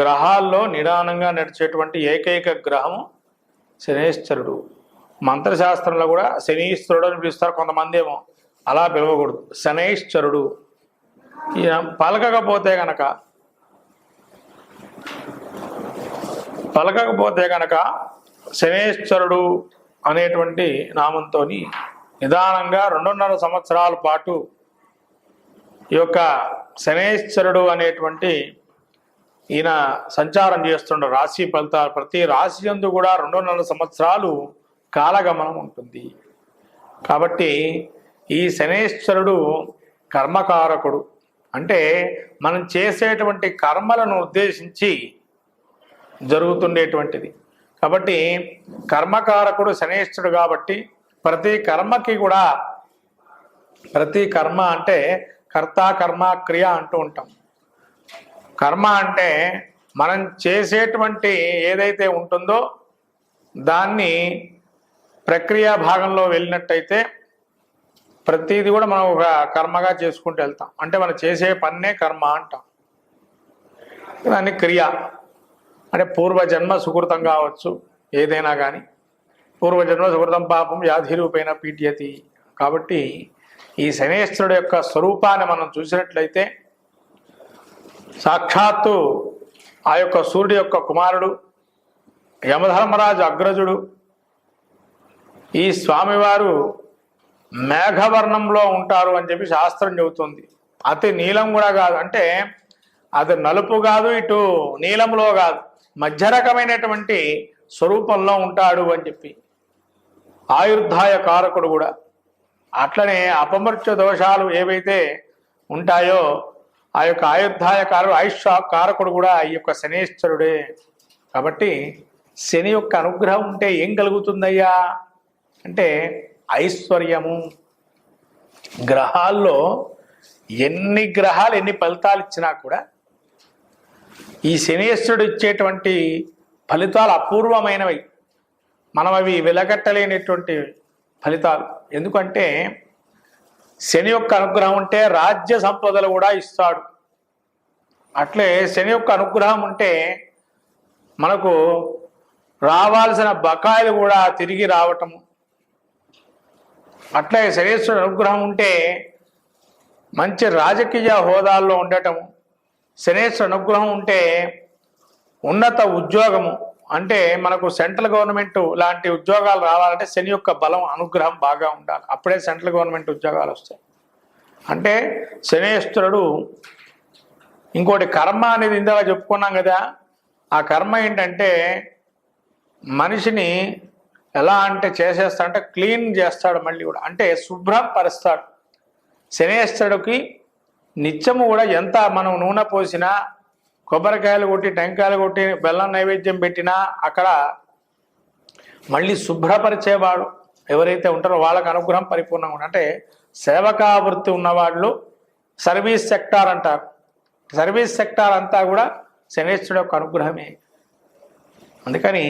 గ్రహాల్లో నిదానంగా నడిచేటువంటి ఏకైక గ్రహం శనేశ్వరుడు. మంత్రశాస్త్రంలో కూడా శనీశ్వరుడు అని పిలుస్తారు కొంతమంది ఏమో. అలా పిలవకూడదు. శనైశ్వరుడు. ఈయన పలకకపోతే గనక పలకకపోతే గనక శనేశ్వరుడు అనేటువంటి నామంతో నిదానంగా రెండున్నర సంవత్సరాల పాటు ఈ యొక్క శనేశ్వరుడు అనేటువంటి ఈయన సంచారం చేస్తుండ రాశి ఫలితాలు. ప్రతి రాశి యందు కూడా రెండున్నర సంవత్సరాలు కాలగమనం ఉంటుంది. కాబట్టి ఈ శనేశ్వరుడు కర్మకారకుడు. అంటే మనం చేసేటువంటి కర్మలను ఉద్దేశించి జరుగుతుండేటువంటిది. కాబట్టి కర్మకారకుడు శనేశ్వరుడు కాబట్టి ప్రతి కర్మకి కూడా ప్రతి కర్మ అంటే కర్త కర్మ క్రియ అంటూ ఉంటాం. కర్మ అంటే మనం చేసేటువంటి ఏదైతే ఉంటుందో దాన్ని ప్రక్రియ భాగంలో వెళ్ళినట్టయితే ప్రతిదీ కూడా మనం ఒక కర్మగా చేసుకుంటూ వెళ్తాం. అంటే మనం చేసే పన్నే కర్మ అంటాం. దాన్ని క్రియ. అంటే పూర్వజన్మ సుకృతం కావచ్చు ఏదైనా కానీ పూర్వజన్మ సుకృతం పాపం వ్యాధి రూపైన పీఠ్యతి కాబట్టి ఈ శనేశ్వరుడు యొక్క స్వరూపాన్ని మనం చూసినట్లయితే సాక్షాత్తు ఆ యొక్క సూర్యుడి యొక్క కుమారుడు యమధర్మరాజు అగ్రజుడు. ఈ స్వామివారు మేఘవర్ణంలో ఉంటారు అని చెప్పి శాస్త్రం చెబుతుంది. అతి నీలం కూడా కాదు. అంటే అది నలుపు కాదు ఇటు నీలంలో కాదు. మధ్య రకమైనటువంటి స్వరూపంలో ఉంటాడు అని చెప్పి. ఆయుర్ధాయ కారకుడు కూడా. అట్లనే అపమృత్యు దోషాలు ఏవైతే ఉంటాయో ఆ యొక్క ఆయుర్ధాయ కారు ఆయుష్ కారకుడు కూడా ఈ యొక్క శనేశ్వరుడే. కాబట్టి శని యొక్క అనుగ్రహం ఉంటే ఏం కలుగుతుందయ్యా? అంటే ఐశ్వర్యము. గ్రహాల్లో ఎన్ని గ్రహాలు ఎన్ని ఫలితాలు ఇచ్చినా కూడా ఈ శనేశ్వరుడు ఇచ్చేటువంటి ఫలితాలు అపూర్వమైనవి. మనం అవి వెలగట్టలేనటువంటి ఫలితాలు. ఎందుకంటే శని యొక్క అనుగ్రహం ఉంటే రాజ్య సంపదలు కూడా ఇస్తాడు. అట్లే శని యొక్క అనుగ్రహం ఉంటే మనకు రావాల్సిన బకాయిలు కూడా తిరిగి రావటము అట్లే శనీశ్వరుడు అనుగ్రహం ఉంటే మంచి రాజకీయ హోదాల్లో ఉండటము శనేశ్వర అనుగ్రహం ఉంటే ఉన్నత ఉద్యోగము. అంటే మనకు సెంట్రల్ గవర్నమెంట్ లాంటి ఉద్యోగాలు రావాలంటే శని యొక్క బలం అనుగ్రహం బాగా ఉండాలి. అప్పుడే సెంట్రల్ గవర్నమెంట్ ఉద్యోగాలు వస్తాయి. అంటే శనేశ్వరుడు ఇంకోటి కర్మ అనేది ఇందాక చెప్పుకున్నాం కదా. ఆ కర్మ ఏంటంటే మనిషిని ఎలా అంటే చేసేస్తా అంటే క్లీన్ చేస్తాడు మళ్ళీ కూడా. అంటే శుభ్రపరుస్తాడు శనేశ్వరుడికి నిత్యము కూడా ఎంత మనం నూనె పోసినా కొబ్బరికాయలు కొట్టి టెంకాయలు కొట్టి బెల్లం నైవేద్యం పెట్టినా అక్కడ మళ్ళీ శుభ్రపరిచేవాడు ఎవరైతే ఉంటారో వాళ్ళకి అనుగ్రహం పరిపూర్ణంగా ఉంటుంది అంటే సేవకావృత్తి ఉన్నవాళ్ళు సర్వీస్ సెక్టార్ అంటారు. సర్వీస్ సెక్టార్ అంతా కూడా శనేశ్వరుడు యొక్క అనుగ్రహమే. అందుకని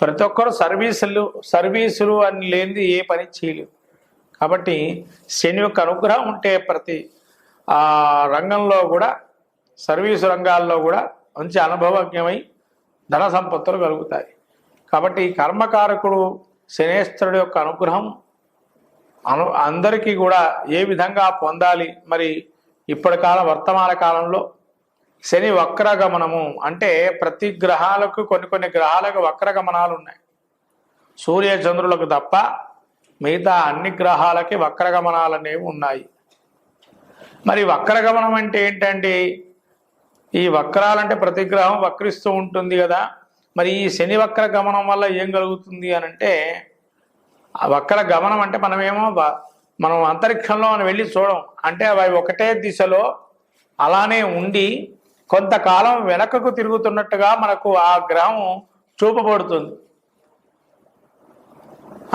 ప్రతి ఒక్కరు సర్వీసులు సర్వీసులు అని లేనిది ఏ పని చేయలేవు కాబట్టి శని యొక్క అనుగ్రహం ఉంటే ప్రతి రంగంలో కూడా సర్వీసు రంగాల్లో కూడా మంచి అనుభవజ్ఞమై ధన సంపత్తులు కలుగుతాయి. కాబట్టి కర్మకారకుడు శనేశ్వరుడు యొక్క అనుగ్రహం అను అందరికీ కూడా ఏ విధంగా పొందాలి? మరి ఇప్పటి కాలం వర్తమాన కాలంలో శని వక్రగమనము అంటే ప్రతి గ్రహాలకు కొన్ని కొన్ని గ్రహాలకు వక్రగమనాలు ఉన్నాయి. సూర్య చంద్రులకు తప్ప మిగతా అన్ని గ్రహాలకి వక్రగమనాలు అనేవి ఉన్నాయి. మరి వక్రగమనం అంటే ఏంటండి? ఈ వక్రాలంటే ప్రతి గ్రహం వక్రిస్తూ ఉంటుంది కదా. మరి ఈ శని వక్ర గమనం వల్ల ఏం కలుగుతుంది అని అంటే ఆ వక్ర గమనం అంటే మనమేమో బ- మనం అంతరిక్షంలో మనం వెళ్ళి చూడం. అంటే అవి ఒకటే దిశలో అలానే ఉండి కొంతకాలం వెనకకు తిరుగుతున్నట్టుగా మనకు ఆ గ్రహం చూపబడుతుంది.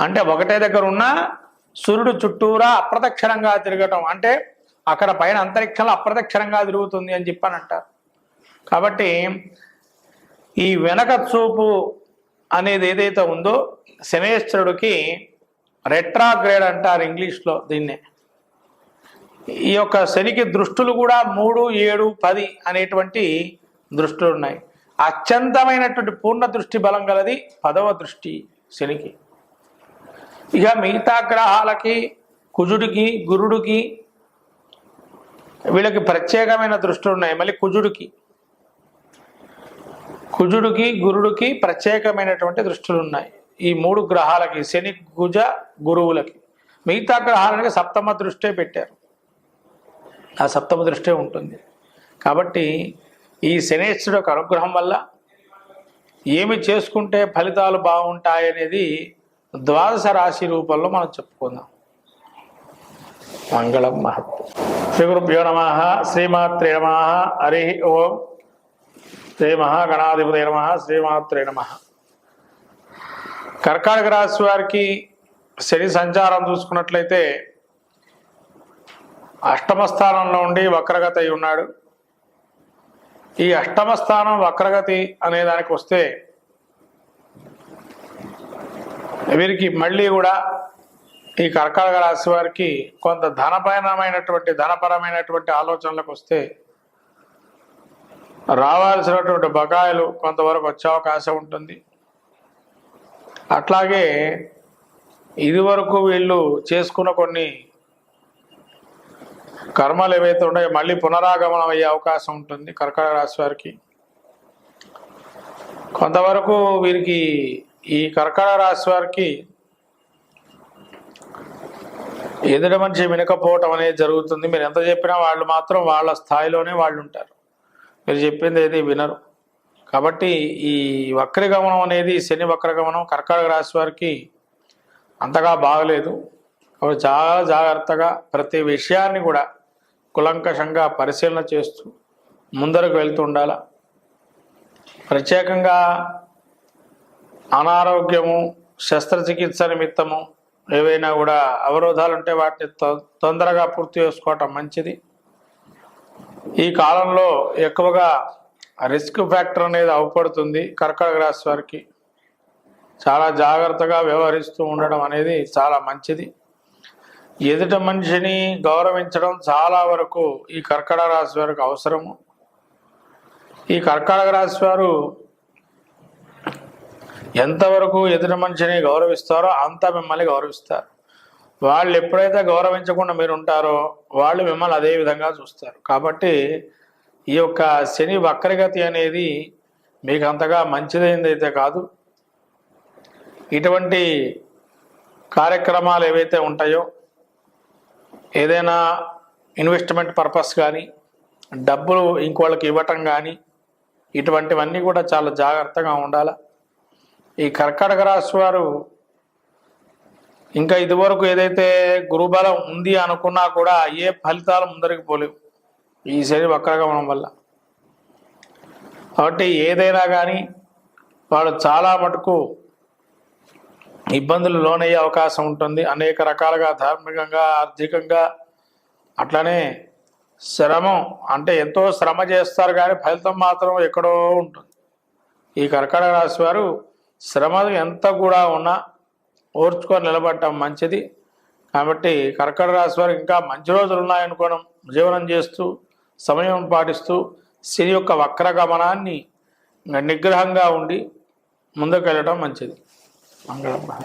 అంటే ఒకటే దగ్గర ఉన్న సూర్యుడు చుట్టూరా అప్రదక్షిణంగా తిరగటం. అంటే అక్కడ పైన అంతరిక్షంలో అప్రదక్షిణంగా తిరుగుతుంది అని చెప్పానంటారు. కాబట్టి ఈ వెనక చూపు అనేది ఏదైతే ఉందో శనేశ్వరుడికి రెట్రాగ్రేడ్ అంటారు ఇంగ్లీష్లో దీన్నే. ఈ యొక్క శనికి దృష్టులు కూడా మూడు ఏడు పది అనేటువంటి దృష్టులు ఉన్నాయి. అత్యంతమైనటువంటి పూర్ణ దృష్టి బలం గలది పదవ దృష్టి శనికి. ఇక మిగతా గ్రహాలకి కుజుడికి గురుడికి వీళ్ళకి ప్రత్యేకమైన దృష్టి ఉన్నాయి. మళ్ళీ కుజుడికి. కుజుడికి గురుడికి ప్రత్యేకమైనటువంటి దృష్టిలు ఉన్నాయి. ఈ మూడు గ్రహాలకి శని కుజ గురువులకి. మిగతా గ్రహాలకి సప్తమ దృష్టే పెట్టారు. ఆ సప్తమ దృష్టే ఉంటుంది. కాబట్టి ఈ శనేశ్వరుడు యొక్క అనుగ్రహం వల్ల ఏమి చేసుకుంటే ఫలితాలు బాగుంటాయనేది ద్వాదశ రాశి రూపంలో మనం చెప్పుకుందాం. మంగళం మహత్ శ్రీ గురుభ్యో నమ. శ్రీమాత్రే నమ. హరి ఓం. శ్రీ మహాగణాధిపతి నమ శ్రీమాత్రే నమ. కర్కాటక రాశి వారికి శని సంచారం చూసుకున్నట్లయితే అష్టమ స్థానంలో ఉండి వక్రగతి అయి ఉన్నాడు. ఈ అష్టమ స్థానం వక్రగతి అనే దానికి వస్తే వీరికి మళ్ళీ కూడా ఈ కర్కాటక రాశి వారికి కొంత ధనపరమైనటువంటి ధనపరమైనటువంటి ఆలోచనలకు వస్తే రావాల్సినటువంటి బకాయిలు కొంతవరకు వచ్చే అవకాశం ఉంటుంది. అట్లాగే ఇదివరకు వీళ్ళు చేసుకున్న కొన్ని కర్మలు ఏవైతే ఉన్నాయో మళ్ళీ పునరాగమనం అయ్యే అవకాశం ఉంటుంది కర్కట రాశి వారికి. కొంతవరకు వీరికి ఈ కర్కట రాశి వారికి ఎదుటి మనిషి వినకపోవటం అనేది జరుగుతుంది. మీరు ఎంత చెప్పినా వాళ్ళు మాత్రం వాళ్ళ స్థాయిలోనే వాళ్ళు ఉంటారు. మీరు చెప్పింది ఏది వినరు. కాబట్టి ఈ వక్రగమనం అనేది శని వక్రగమనం కర్కాటక రాశి వారికి అంతగా బాగలేదు. కాబట్టి చాలా జాగ్రత్తగా ప్రతి విషయాన్ని కూడా కులంకషంగా పరిశీలన చేస్తూ ముందరకు వెళ్తూ ఉండాల. ప్రత్యేకంగా అనారోగ్యము శస్త్రచికిత్స నిమిత్తము ఏవైనా కూడా అవరోధాలు ఉంటే వాటిని తొందరగా పూర్తి చేసుకోవటం మంచిది. ఈ కాలంలో ఎక్కువగా రిస్క్ ఫ్యాక్టర్ అనేది అవపడుతుంది కర్కటక రాశి వారికి. చాలా జాగ్రత్తగా వ్యవహరిస్తూ ఉండడం అనేది చాలా మంచిది. ఎదుట మనిషిని గౌరవించడం చాలా వరకు ఈ కర్కటక రాశి వారికి అవసరము. ఈ కర్కటక రాశి వారు ఎంతవరకు ఎదుటి మనిషిని గౌరవిస్తారో అంత మిమ్మల్ని గౌరవిస్తారు. వాళ్ళు ఎప్పుడైతే గౌరవించకుండా మీరు ఉంటారో వాళ్ళు మిమ్మల్ని అదే విధంగా చూస్తారు. కాబట్టి ఈ యొక్క శని వక్రగతి అనేది మీకు అంతగా మంచిదైంది అయితే కాదు. ఇటువంటి కార్యక్రమాలు ఏవైతే ఉంటాయో ఏదైనా ఇన్వెస్ట్మెంట్ పర్పస్ కానీ డబ్బులు ఇంకోళ్ళకి ఇవ్వటం కానీ ఇటువంటివన్నీ కూడా చాలా జాగ్రత్తగా ఉండాలి. ఈ కర్కాటక రాశి వారు ఇంకా ఇదివరకు ఏదైతే గురుబలం ఉంది అనుకున్నా కూడా ఏ ఫలితాలు ముందరికి పోలేవు. ఈ శని ఉండడం వల్ల. కాబట్టి ఏదైనా కానీ వాళ్ళు చాలా మటుకు ఇబ్బందులు లోనయ్యే అవకాశం ఉంటుంది. అనేక రకాలుగా ధార్మికంగా ఆర్థికంగా అట్లనే శ్రమం అంటే ఎంతో శ్రమ చేస్తారు కానీ ఫలితం మాత్రం ఎక్కడో ఉంటుంది. ఈ కర్కటక రాశి వారు శ్రమ ఎంత కూడా ఉన్నా ఓర్చుకొని నిలబడటం మంచిది. కాబట్టి కర్కట రాశి వారికి ఇంకా మంచి రోజులు ఉన్నాయనుకోవడం జీవనం చేస్తూ సమయం పాటిస్తూ శని యొక్క వక్రగమనాన్ని నిగ్రహంగా ఉండి ముందుకెళ్ళటం మంచిది. మంగళం.